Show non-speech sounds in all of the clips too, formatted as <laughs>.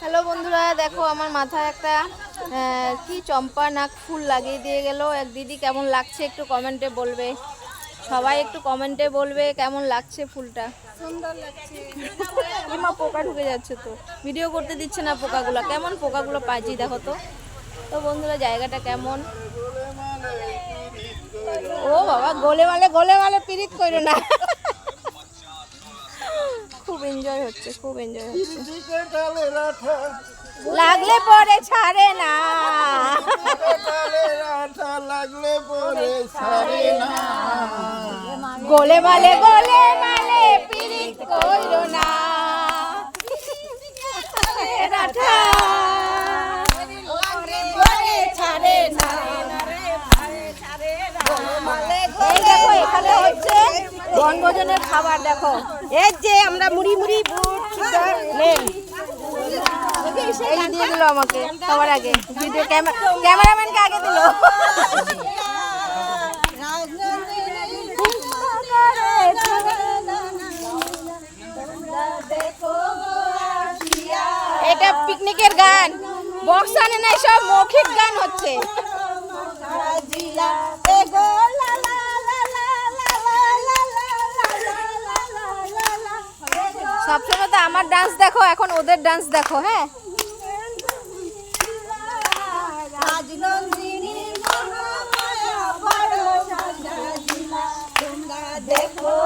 Hello বন্ধুরা দেখো আমার মাথায় একটা কি চম্পা নাক ফুল লাগিয়ে দিয়ে গেল। এক দিদি কেমন লাগছে একটু কমেন্টে বলবে। সবাই একটু কমেন্টে বলবে কেমন লাগছে ফুলটা। সুন্দর লাগছে। মা পোকা ঢুকে যাচ্ছে তো। ভিডিও করতে দিচ্ছে না পোকাগুলো। কেমন পোকাগুলো পাইছি দেখো তো। তো বন্ধুরা জায়গাটা কেমন? ও বাবা গোলে মালে গোলে মালে পিরিত করো না। এনজয় হচ্ছে খুব এনজয় হচ্ছে। <laughs> লাগলে পরে ছাড়ে না। লাগলে পরে ছাড়ে না গোলে মালে গোলে মালে পিরিত কইরো বনভোজনের খাবার দেখো। এই যে আমরা মুড়ি মুড়ি এই দিয়ে দিল আমাকে সবার আগে। ভিডিও ক্যামেরাম্যানকে আগে দিল। এটা পিকনিকের গান। বক্স আনে সব মৌখিক গান হচ্ছে। সবসময় তো আমার ডান্স দেখো এখন ওদের ডান্স দেখো হ্যাঁ? দেখো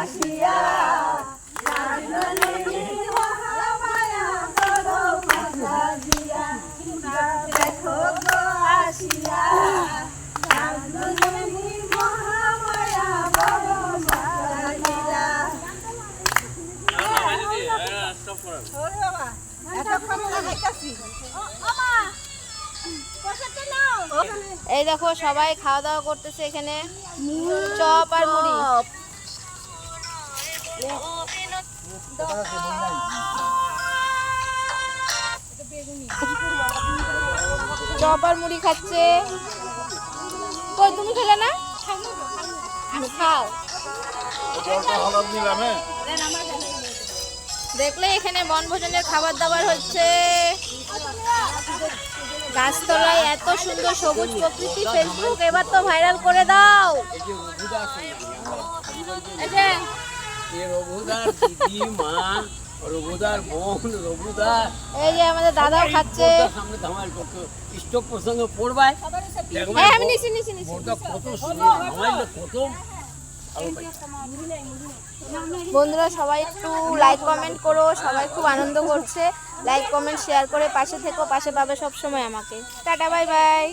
আসিয়া রাজনন্দিনী মহামায়া করো মাথা দিয়া দেখো গো আসিয়া রাজনন্দিনী মহামায়া করো মাথা দিয়া এই দেখো, সবাই খাওয়া দাওয়া করতেছে এখানে। চপ আর মুড়ি। চপ আর মুড়ি খাচ্ছে। তুমি খেলে না? খাও। দেখলে এখানে বনভোজনের খাবার দাবার হচ্ছে। গাছতলায় এত সুন্দর সবুজ প্রকৃতি ফেসবুক এবার তো ভাইরাল করে দাও। এই যে, আমাদের দাদাও খাচ্ছে। স্টক প্রসঙ্গে পড়বায় কত বন্ধুরা, সবাই একটু লাইক কমেন্ট করো, সবাই খুব আনন্দ করছে। লাইক কমেন্ট শেয়ার করে পাশে থেকো, পাশে পাবে সব সময় আমাকে। Tata bye bye